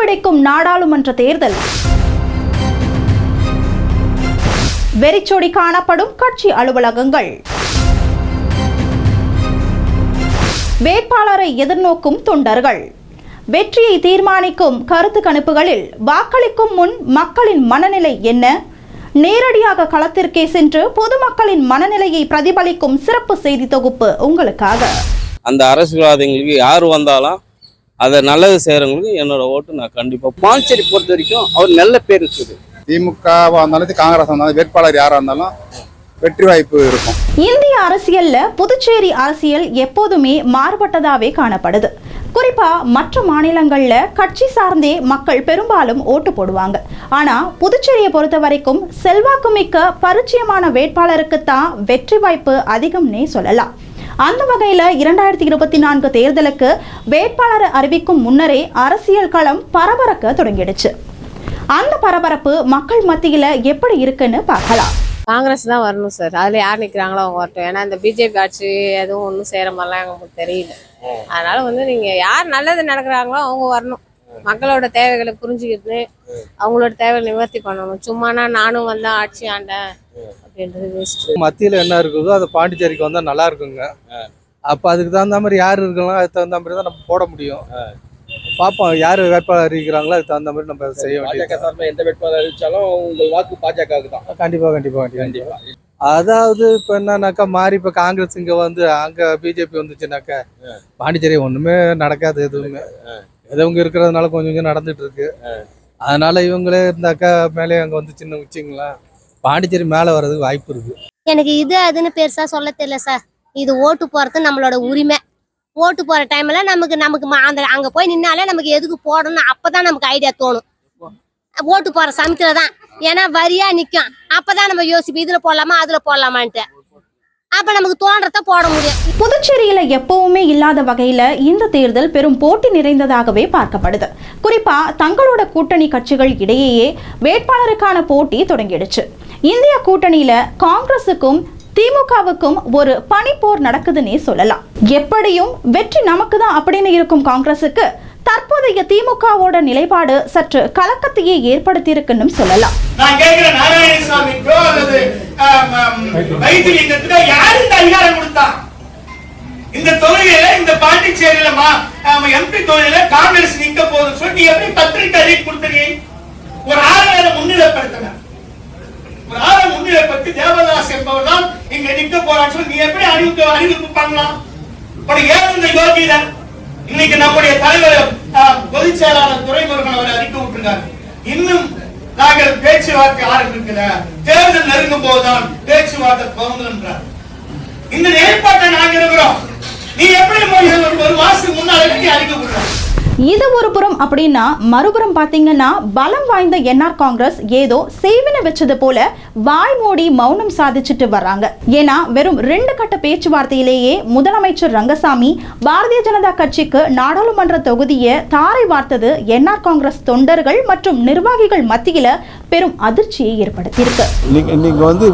சூடுபிடிக்கும் நாடாளுமன்ற தேர்தல். வெறிச்சொடி காணப்படும் கட்சி அலுவலகங்கள். வேட்பாளரை எதிர்நோக்கும் தொண்டர்கள். வெற்றியை தீர்மானிக்கும் கருத்து கணிப்புகளில் வாக்களிக்கும் முன் மக்களின் மனநிலை என்ன? நேரடியாக களத்திற்கே சென்று பொதுமக்களின் மனநிலையை பிரதிபலிக்கும் சிறப்பு செய்தி தொகுப்பு உங்களுக்காக. அந்த அரசியல்வாதிகளுக்கு யார் வந்தாலும் அதை நல்லது செய்கிறவங்களுக்கு என்னோட ஓட்டு நான் கண்டிப்பாக பாண்டிச்சேரி பொறுத்த வரைக்கும் அவர் நல்ல பேர் இருக்குது. திமுகவா இருந்தாலும் காங்கிரஸ் இருந்தாலும் வேட்பாளர் யாரா இருந்தாலும் வெற்றி வாய்ப்பு இருக்கும். இந்திய அரசியல்ல புதுச்சேரி அரசியல் எப்போதுமே மாறுபட்டதாவே காணப்படுது. குறிப்பா மற்ற மாநிலங்கள்ல கட்சி சார்ந்தே மக்கள் பெரும்பாலும் ஓட்டு போடுவாங்க. ஆனா புதுச்சேரியை பொறுத்த வரைக்கும் செல்வாக்குமிக்க பரிச்சயமான வேட்பாளருக்கு தான் வெற்றி வாய்ப்பு அதிகம்னே சொல்லலாம். அந்த வகையில இரண்டாயிரத்தி இருபத்தி நான்கு தேர்தலுக்கு வேட்பாளரை அறிவிக்கும் முன்னரே அரசியல் களம் பரபரக்க தொடங்கிடுச்சு. அந்த பரபரப்பு மக்கள் மத்தியில எப்படி இருக்குன்னு பார்க்கலாம். காங்கிரஸ் தான் வரணும் சார். அதில் யார் நிற்கிறாங்களோ அவங்க வரட்டும். ஏன்னா இந்த பிஜேபி ஆட்சி எதுவும் ஒன்றும் செய்கிற மாதிரிலாம் எங்களுக்கு தெரியல. அதனால வந்து நீங்கள் யார் நல்லது நடக்கிறாங்களோ அவங்க வரணும். மக்களோட தேவைகளை புரிஞ்சுக்கிட்டு அவங்களோட தேவையை நிவர்த்தி பண்ணணும். சும்மானா நானும் வந்தேன் ஆட்சி ஆண்டேன் அப்படின்றது வேஸ்ட் மத்தியில் என்ன இருக்குதோ அது பாண்டிச்சேரிக்கு வந்தால் நல்லா இருக்குங்க. அப்போ அதுக்கு தகுந்த மாதிரி யார் இருக்கலாம் அதுக்கு தகுந்த மாதிரி தான் நம்ம போட முடியும். பார்ப்போம் யார் வேட்பாளர் அறிவிக்கிறாங்களோ அதுக்கு தகுந்த மாதிரி நம்ம செய்ய பாஜக வேண்டியது எந்த வேட்பாளர் அறிவிச்சாலும் உங்கள் வாக்கு பாஜகவுக்கு தான். கண்டிப்பாக கண்டிப்பாக கண்டிப்பாக கண்டிப்பா. அதாவது இப்போ என்னன்னாக்கா மாறி இப்போ காங்கிரஸ் இங்கே வந்து அங்கே பிஜேபி வந்துச்சுனாக்கா பாண்டிச்சேரி ஒன்றுமே நடக்காது எதுவுமே. ஏதோ இவங்க இருக்கிறதுனால கொஞ்சம் கொஞ்சம் நடந்துட்டு இருக்கு. அதனால இவங்களே இருந்தாக்கா மேலே அங்கே வந்துச்சுன்னு வச்சுங்களேன் பாண்டிச்சேரி மேலே வர்றதுக்கு வாய்ப்பு இருக்கு. எனக்கு இது அதுன்னு பெருசா சொல்ல தெரியல சார். இது ஓட்டு போறது நம்மளோட உரிமை. ஓட்டு போற டைம்ல நமக்கு நமக்கு ம- அந்த அங்க போய் நின்னாலே நமக்கு எதுக்கு போடணும் அப்பதான் நமக்கு ஐடியா தோணும். ஓட்டு போற சமயத்துல தான் ஏன்னா வரியா நிக்கும். அப்பதான் நம்ம யோசிப்போம் இதுல போடலாமா அதுல போடலாமான்ட்டு. அப்ப நமக்கு தோன்றத போட முடியும். புதுச்சேரியில எப்பவுமே இல்லாத வகையில இந்த தேர்தல் பெரும் போட்டி நிறைந்ததாகவே பார்க்கப்படுது. குறிப்பா தங்களோட கூட்டணி கட்சிகள் இடையேயே வேட்பாளருக்கான போட்டி தொடங்கிடுச்சு. இந்திய கூட்டணியில காங்கிரசுக்கும் திமுகவுக்கும் ஒரு பனிப்போர் நடக்குதுன்னே சொல்லலாம். எப்படியும் வெற்றி நமக்கு தான் அப்படின்னு இருக்கும் காங்கிரசுக்கு. தற்போதைய திமுகவோட நிலைப்பாடு சற்று கலக்கத்தையே ஏற்படுத்தியிருக்குன்னு சொல்லலாம். நான் இந்த இந்த தொகுதியில இந்த பாண்டிச்சேரியில எம்பி தொகுதியில காங்கிரஸ் நிக்க போகுதுன்னு சொல்லி எப்படி பத்திரிகை அறிவிப்பு கொடுத்தீங்க ஒரு ஆளுநரை முன்னிலைப்படுத்தின ஒரு ஆளை முன்னிலைப்படுத்தி தேவதாஸ் என்பவர் தான் இங்க நிக்க போறான்னு சொல்லி நீ எப்படி அறிவிப்பு அறிவிப்பு பண்ணலாம்? ஏன் இந்த யோகிதான்? இன்னைக்கு நம்முடைய தலைவர் பொதுச் செயலாளர் துறைமுருகன் அவர் அறிக்கை விட்டுருக்காரு. இன்னும் நாங்கள் பேச்சுவார்த்தை ஆரம்பிக்கல. தேர்தல் நெருங்கும் போதுதான் பேச்சுவார்த்தை துவங்குன்றார் இந்த நிலைப்பாட்டை நாங்க இருக்கிறோம். நீ எப்படி ஒரு ஒரு மாசத்துக்கு முன்னால நீ அறிக்கை விடுற இது ஒரு புறம் அப்படின்னா மறுபுறம் பார்த்தீங்கன்னா பலம் வாய்ந்த என்ஆர் காங்கிரஸ் ஏதோ செய்வினை வச்சது போல வாய் மூடி மௌனம் சாதிச்சுட்டு வர்றாங்க. ஏன்னா வெறும் ரெண்டு கட்ட பேச்சுவார்த்தையிலேயே முதலமைச்சர் ரங்கசாமி பாரதிய ஜனதா கட்சிக்கு நாடாளுமன்ற தொகுதியை தாரை வார்த்தது என்ஆர் காங்கிரஸ் தொண்டர்கள் மற்றும் நிர்வாகிகள் மத்தியில பெரும் அதிர்ச்சியை ஏற்படுத்தியிருக்கு. இன்னைக்கு வந்து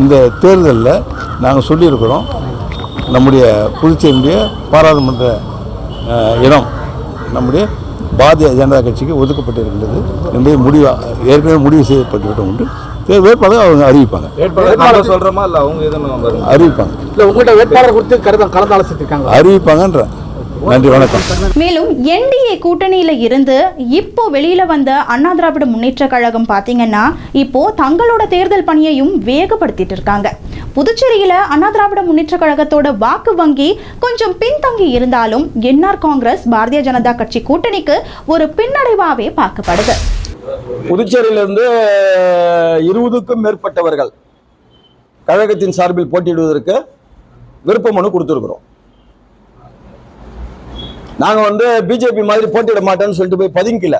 இந்த தேர்தலில் நாங்கள் சொல்லியிருக்கிறோம் நம்முடைய புதுச்சேரியுடைய பாராளுமன்ற இடம். நம்முடைய பாரதிய ஜனதா கட்சிக்கு ஒதுக்கப்பட்டிருக்கின்றது என்பதை முடிவு ஏற்கனவே முடிவு செய்யப்பட்டுவிட்டோம் என்று தேர்தல் வேட்பாளர் அவங்க அறிவிப்பாங்க. வேட்பாளர் சொல்றோமா? இல்ல அவங்க அறிவிப்பாங்க. இல்லை உங்கள்கிட்ட வேட்பாளர் கொடுத்து கலந்து ஆலோசித்திருக்காங்க அறிவிப்பாங்கன்ற நன்றி வணக்கம். மேலும் என்டிஏ கூட்டணியில இருந்து இப்போ வெளியில வந்த அண்ணா திராவிட முன்னேற்ற கழகம் பாத்தீங்கன்னா இப்போ தங்களோட தேர்தல் பணியையும் வேகப்படுத்திட்டு இருக்காங்க. புதுச்சேரியில அண்ணா திராவிட முன்னேற்ற கழகத்தோட வாக்கு வங்கி கொஞ்சம் பின்தங்கி இருந்தாலும் என்ஆர் காங்கிரஸ் பாரதிய ஜனதா கட்சி கூட்டணிக்கு ஒரு பின்னடைவாவே பார்க்கப்படுது. புதுச்சேரியிலிருந்து இருபதுக்கும் மேற்பட்டவர்கள் கழகத்தின் சார்பில் போட்டியிடுவதற்கு விருப்ப மனு கொடுத்துருக்குறோம். நாங்கள் வந்து பிஜேபி மாதிரி போட்டியிட மாட்டோம்னு சொல்லிட்டு போய் பதுங்கிக்கல.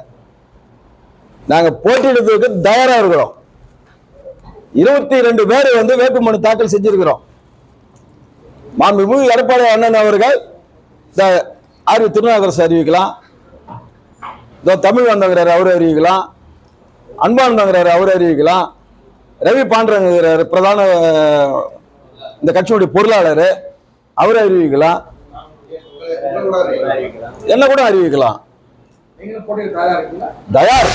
நாங்கள் போட்டியிடுறதுக்கு தயாராக இருக்கிறோம். இருபத்தி ரெண்டு பேர் வந்து வேட்புமனு தாக்கல் செஞ்சிருக்கிறோம். மாண்புமிகு எடப்பாடி அண்ணன் அவர்கள் இந்த ஆர்வி திருநாகரசு அறிவிக்கலாம். இதோ தமிழ் வந்தங்கிறார் அவர் அறிவிக்கலாம். அன்பானந்தங்கிறார் அவர் அறிவிக்கலாம். ரவி பாண்டரங்கிறார் பிரதான இந்த கட்சியுடைய பொருளாளர் அவர் அறிவிக்கலாம். என்ன கூட அறிவிக்கலாம். தயார்.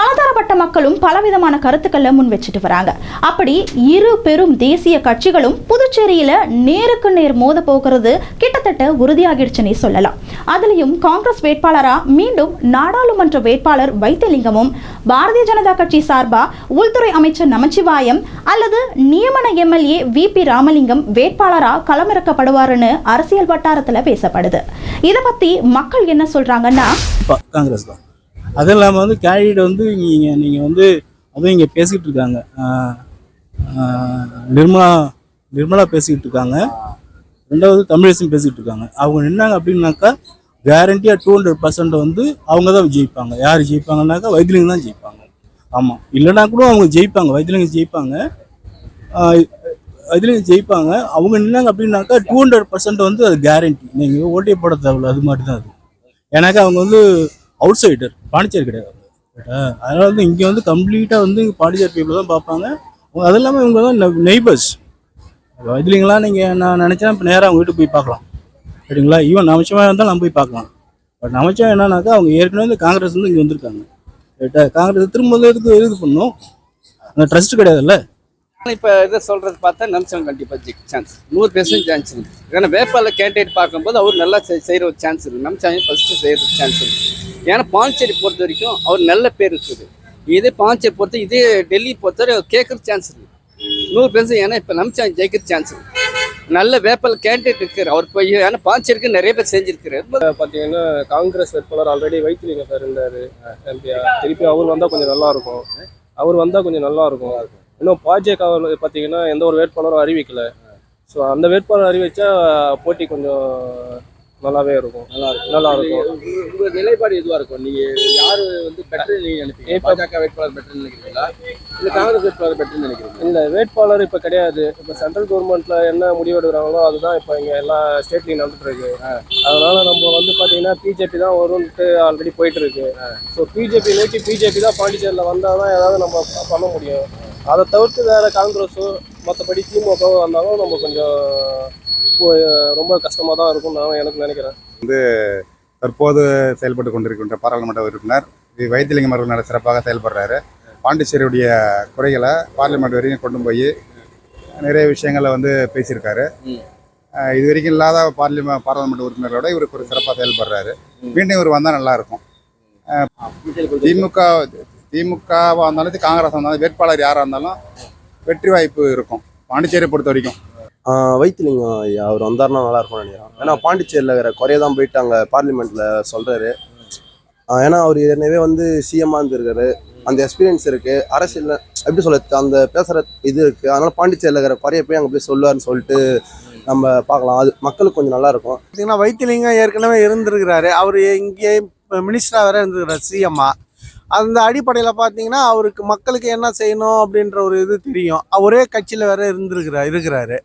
பலதரப்பட்ட மக்களும் பலவிதமான கருத்துக்களை முன் வச்சுட்டு வராங்க. அப்படி இரு பெரும் தேசிய கட்சிகளும் புதுச்சேரியில நேருக்கு நேர் மோத போகிறது கிட்டத்தட்ட உறுதியாகிடுச்சுன்னே சொல்லலாம். அதுலயும் காங்கிரஸ் வேட்பாளரா மீண்டும் நாடாளுமன்ற வேட்பாளர் வைத்தியலிங்கமும் பாரதிய ஜனதா கட்சி சார்பா உள்துறை அமைச்சர் நமச்சிவாயம் அல்லது நியமன எம்எல்ஏ வி பி ராமலிங்கம் வேட்பாளரா களமிறக்கப்படுவாருன்னு அரசியல் வட்டாரத்துல பேசப்படுது. இதை பத்தி மக்கள் என்ன சொல்றாங்கன்னா காங்கிரஸ் தான். அதுவும் இல்லாமல் வந்து கேண்டிடேட் வந்து நீங்கள் நீங்கள் வந்து அதுவும் இங்கே பேசிக்கிட்டு இருக்காங்க. நிர்மலா நிர்மலா பேசிக்கிட்டு இருக்காங்க. ரெண்டாவது தமிழிசையும் பேசிக்கிட்டு இருக்காங்க. அவங்க நின்னாங்க அப்படின்னாக்கா கேரண்டியாக டூ ஹண்ட்ரட் பர்சன்ட் வந்து அவங்க தான் ஜெயிப்பாங்க. யார் ஜெயிப்பாங்கன்னாக்கா வைத்திலிங்கம் தான் ஜெயிப்பாங்க. ஆமாம் இல்லைனா கூட அவங்க ஜெயிப்பாங்க. வைத்திலிங்கம் ஜெயிப்பாங்க. ஆஹ் ஜெயிப்பாங்க. அவங்க நின்னாங்க அப்படின்னாக்கா டூ ஹண்ட்ரட் பர்சன்ட் வந்து அது கேரண்டி நீங்கள் ஓட்டே போட தேவையில்ல. அது மாதிரி தான் அது. ஏன்னாக்கா அவங்க வந்து அவுட் சைடர் பாண்டிச்சேரி கிடையாது. அதனால வந்து இங்கே வந்து கம்ப்ளீட்டாக வந்து பாண்டிச்சேரி பீப்புள் தான் பார்ப்பாங்க. அது இல்லாமல் இவங்க தான் நெய்பர்ஸ் இதுலீங்களா நீங்கள் நான் நினச்சேன் இப்போ நேராக அவங்க வீட்டுக்கு போய் பார்க்கலாம். சரிங்களா? ஈவன் நமச்சிவாயம் இருந்தால் நம்ம போய் பார்க்கலாம். பட் நமச்சிவாயம் என்னன்னாக்கா அவங்க ஏற்கனவே வந்து காங்கிரஸ் வந்து இங்கே வந்திருக்காங்க. ரைட்டா காங்கிரஸ் திரும்ப வந்து எதுக்கு இது பண்ணும் அந்த ட்ரஸ்ட் கிடையாதுல்ல? இப்போ இதை சொல்றது பார்த்தா நம்சம் கண்டிப்பா சான்ஸ் நூறு பெர்சன்ட் சான்ஸ் இருக்கு. ஏன்னா வேப்பாளர் கேண்டிடேட் பார்க்கும்போது அவர் நல்லா செய்- ஒரு சான்ஸ் இருக்கு. நம்சாமி ஃபர்ஸ்ட் செய்யற சான்ஸ் இருக்கு. ஏன்னா பாண்டிச்சேரி பொறுத்த வரைக்கும் அவர் நல்ல பேர் இருக்குது இதே பாண்டிச்சேரி பொறுத்த இதே டெல்லி பொறுத்தவரை கேட்குற சான்ஸ் இருக்கு. நூறு பெர்சன்ட் ஏன்னா இப்போ நம்சாமி ஜெயிக்கிற சான்ஸ் இருக்கு. நல்ல வேட்பாளர் கேண்டிடேட் இருக்கார். அவர் போய் ஏன்னா பாண்டிச்சேரிக்கு நிறைய பேர் செஞ்சிருக்காரு. பார்த்தீங்கன்னா காங்கிரஸ் வேட்பாளர் ஆல்ரெடி வைத்திலிங்க சார் இருந்தார். எம்பியா திருப்பி அவர் வந்தால் கொஞ்சம் நல்லா இருக்கும். அவர் வந்தால் கொஞ்சம் நல்லா இருக்கும். இன்னும் பாஜக பார்த்தீங்கன்னா எந்த ஒரு வேட்பாளரும் அறிவிக்கல. ஸோ அந்த வேட்பாளர் அறிவிச்சா போட்டி கொஞ்சம் நல்லாவே இருக்கும். நல்லா இருக்கும். நல்லா இருக்கும். உங்க- நிலைப்பாடு எதுவா இருக்கும்? நீங்க யாரு வந்து பெட்டர் நீங்க நினைப்பீங்க? பாஜக வேட்பாளர் பெட்டர் நினைக்கிறீங்களா? இல்ல காங்கிரஸ் வேட்பாளர் பெட்டர் நினைக்கிறீங்களா? இந்த வேட்பாளர் இப்போ கிடையாது. இப்போ சென்ட்ரல் கவர்மெண்ட்ல என்ன முடிவு எடுக்கிறாங்களோ அதுதான் இப்போ இங்கே எல்லா ஸ்டேட்லையும் நடந்துட்டு இருக்கு. அதனால நம்ம வந்து பார்த்தீங்கன்னா பிஜேபி தான் வரும்ட்டு ஆல்ரெடி போயிட்டு இருக்கு. ஸோ பிஜேபி நோக்கி பிஜேபி தான் பாண்டிச்சேரியில் வந்தால் தான் ஏதாவது நம்ம பண்ண முடியும். அதை தவிர்த்து வேற காங்கிரஸோ மற்றபடி திமுகவோ வந்தாலும் நம்ம கொஞ்சம் ரொம்ப கஷ்டமாக தான் இருக்கும் நான் எனக்கு நினைக்கிறேன். தற்போது செயல்பட்டு கொண்டிருக்கின்ற பாராளுமன்ற உறுப்பினர் வி. வைத்திலிங்கம் அவர்கள் நல்ல சிறப்பாக செயல்படுறாரு. பாண்டிச்சேரியுடைய குறைகளை பார்லிமெண்ட் வரைக்கும் கொண்டு போய் நிறைய விஷயங்களை வந்து பேசியிருக்காரு. இது வரைக்கும் இல்லாத பார்லிமெ பாராளுமன்ற உறுப்பினர்களோட இவர் ஒரு சிறப்பாக செயல்படுறாரு. மீண்டும் இவர் வந்தால் நல்லா இருக்கும். திமுக திமுகவாக இருந்தாலும் காங்கிரஸ் இருந்தாலும் வேட்பாளர் யாராக இருந்தாலும் வெற்றி வாய்ப்பு இருக்கும். பாண்டிச்சேரியை பொறுத்த வரைக்கும். வைத்திலிங்கம் ஐயா அவர் வந்தாருன்னா நல்லா இருக்கும்னு நினைக்கிறேன். ஏன்னா பாண்டிச்சேரியில் இருக்கிற குறைய தான் போயிட்டு அங்கே பார்லிமெண்ட்டில் சொல்கிறாரு ஏன்னா அவர் ஏற்கனவே வந்து சிஎம்மாக இருந்திருக்காரு. அந்த எக்ஸ்பீரியன்ஸ் இருக்குது அரசியல் எப்படி சொல்ல அந்த பேசுகிற இது இருக்குது அதனால் பாண்டிச்சேரியில் இருக்கிற குறைய போய் அங்கே போய் சொல்லுவார்னு சொல்லிட்டு நம்ம பார்க்கலாம். அது மக்களுக்கு கொஞ்சம் நல்லா இருக்கும். பார்த்தீங்கன்னா வைத்திலிங்கம் ஏற்கனவே இருந்திருக்கிறாரு. அவர் இங்கே மினிஸ்டராக வேற இருந்திருக்கிறார் சிஎம்மா அந்த அடிப்படையில் பார்த்தீங்கன்னா அவருக்கு மக்களுக்கு என்ன செய்யணும் அப்படின்ற ஒரு இது தெரியும். ஒரே கட்சியில் வேற இருந்திருக்கிறார் இருக்கிறாரு.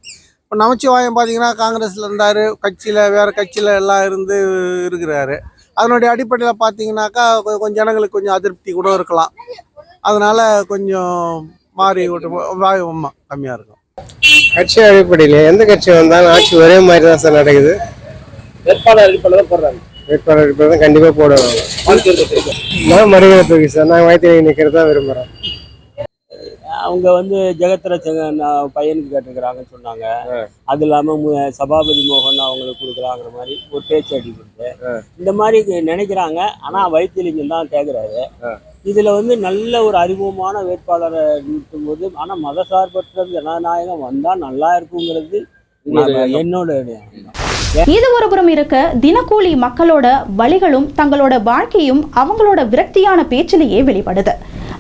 இப்போ நமச்சிவாயம் பார்த்தீங்கன்னா காங்கிரஸில் இருந்தார் கட்சியில் வேறு கட்சியில் எல்லாம் இருந்து இருக்கிறாரு. அதனுடைய அடிப்படையில் பார்த்தீங்கன்னாக்கா கொ- கொஞ்சம் ஜனங்களுக்கு கொஞ்சம் அதிருப்தி கூட இருக்கலாம். அதனால கொஞ்சம் மாறி விட்டு கம்மியாக இருக்கும். கட்சி அடிப்படையில் எந்த கட்சி வந்தாலும் ஆட்சி ஒரே மாதிரி தான் சார் நடக்குது. வேட்பாளர் அடிப்படையில் தான் போடுறாங்க. வேட்பாளர் தான் கண்டிப்பாக போடுவாங்க நான் மறுபடியும் சார் நான் வைத்திலிங்கம் நிற்கிறது தான் அவங்க வந்து ஜெகத்ரட்சகன் பையனுக்கு கேட்டுக்கிறாங்கன்னு சொன்னாங்க. அது இல்லாமல் சபாபதி மோகன் அவங்களுக்கு கொடுக்குறாங்கிற மாதிரி ஒரு பேச்சு அடிக்கிறது இந்த மாதிரி நினைக்கிறாங்க. ஆனால் வைத்தியலிங்கம் தான் கேட்குறாரு இதில் வந்து நல்ல ஒரு அறிமுகமான வேட்பாளரை நிறுத்தும் போது ஆனால் மதசார்பற்ற ஜனநாயகம் வந்தால் நல்லா இருக்குங்கிறது என்னோட. இது ஒரு புறம் இருக்க தினக்கூலி மக்களோட வழிகளும் தங்களோட வாழ்க்கையும் அவங்களோட விரக்தியான பேச்சிலேயே வெளிப்படுது.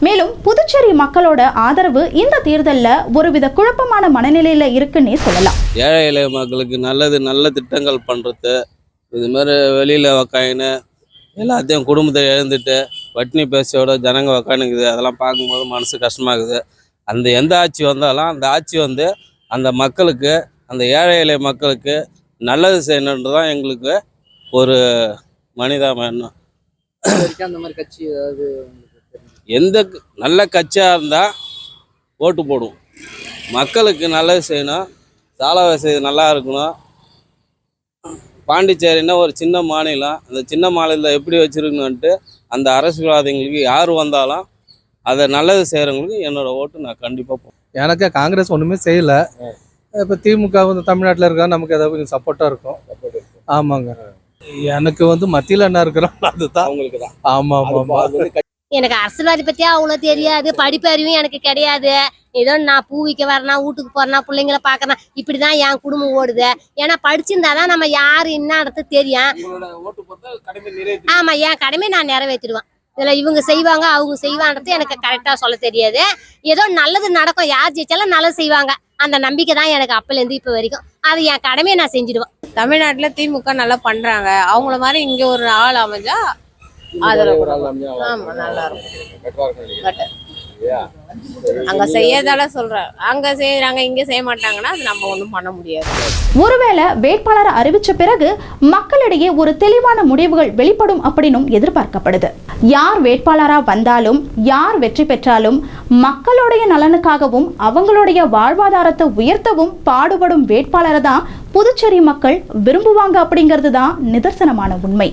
மேலும் புதுச்சேரி மக்களோட ஆதரவு இந்த தேர்தல்ல ஒருவித குழப்பமான மனநிலையில இருக்குன்னே சொல்லலாம். ஏழை எளிய மக்களுக்கு நல்லது நல்ல திட்டங்கள் பண்ணுறது இது மாதிரி வெளியில் உக்காயின்னு எல்லாத்தையும் குடும்பத்தை எழுந்துட்டு வட்டினி பேசியோட ஜனங்க உக்கானுக்குது அதெல்லாம் பார்க்கும்போது மனசு கஷ்டமாகுது. அந்த எந்த ஆட்சி வந்தாலும் அந்த ஆட்சி வந்து அந்த மக்களுக்கு அந்த ஏழை எளிய மக்களுக்கு நல்லது செய்யணுன்றது தான் எங்களுக்கு ஒரு மனிதாபம் வரைக்கும் அந்த மாதிரி கட்சி ஏதாவது எந்த நல்ல கட்சியாக இருந்தால் ஓட்டு போடுவோம். மக்களுக்கு நல்லது செய்யணும். சாலை வசதி நல்லா இருக்கணும். பாண்டிச்சேரின்னா ஒரு சின்ன மாநிலம். அந்த சின்ன மாநிலத்தில் எப்படி வச்சிருக்கணுன்ட்டு அந்த அரசியல்வாதிகளுக்கு யார் வந்தாலும் அதை நல்லது செய்கிறவங்களுக்கு என்னோட ஓட்டு நான் கண்டிப்பாக போடுவேன் எனக்கு காங்கிரஸ் ஒன்றுமே செய்யல. இப்போ திமுக வந்து தமிழ்நாட்டில் இருக்கா? நமக்கு ஏதாவது கொஞ்சம் சப்போர்ட்டாக இருக்கும். ஆமாங்க. எனக்கு வந்து மத்தியில் என்ன இருக்கிறோம் அதுதான் அவங்களுக்கு தான். ஆமாம் ஆமாம் ஆமாம் எனக்கு அரசியல்வாதி பத்தி அவ்வளோ தெரியாது. படிப்பு அறிவும் எனக்கு கிடையாது. ஏதோ நான் பூ விற்க வரனா வீட்டுக்கு போறேனா பிள்ளைங்கள பார்க்கறேன் இப்படிதான் என் குடும்பம் ஓடுது. ஏன்னா படிச்சிருந்தாதான் நம்ம யாரு என்ன இடத்து தெரியும். ஆமா என் கடமை நான் நிறைவேற்றிடுவேன். இதுல இவங்க செய்வாங்க அவங்க செய்வான்றது எனக்கு கரெக்டா சொல்ல தெரியாது. ஏதோ நல்லது நடக்கும். யார் ஜெயிச்சாலும் நல்லது செய்வாங்க. அந்த நம்பிக்கை தான் எனக்கு அப்பல இருந்து இப்ப வரைக்கும். அது என் கடமையை நான் செஞ்சிடுவேன். தமிழ்நாட்டுல திமுக நல்லா பண்றாங்க. அவங்கள மாதிரி இங்க ஒரு ஆள் அமைஞ்சா ஆதரவு ஒரு ஆள் அமைஞ்சா நல்லா ஆமா நல்லா இருக்கும். அங்க செய்யறதால சொல்றேன். அங்க செய்யறாங்க இங்க செய்ய மாட்டாங்கன்னா அது நம்ம ஒண்ணும் பண்ண முடியாது. ஒருவேளை வேட்பாளரை அறிவிச்ச பிறகு மக்களிடையே ஒரு தெளிவான முடிவுகள் வெளிப்படும் அப்படின்னும் எதிர்பார்க்கப்படுது. யார் வேட்பாளரா வந்தாலும் யார் வெற்றி பெற்றாலும் மக்களுடைய நலனுக்காகவும் அவங்களுடைய வாழ்வாதாரத்தை உயர்த்தவும் பாடுபடும் வேட்பாளரை தான் புதுச்சேரி மக்கள் விரும்புவாங்க அப்படிங்கிறது தான் நிதர்சனமான உண்மை.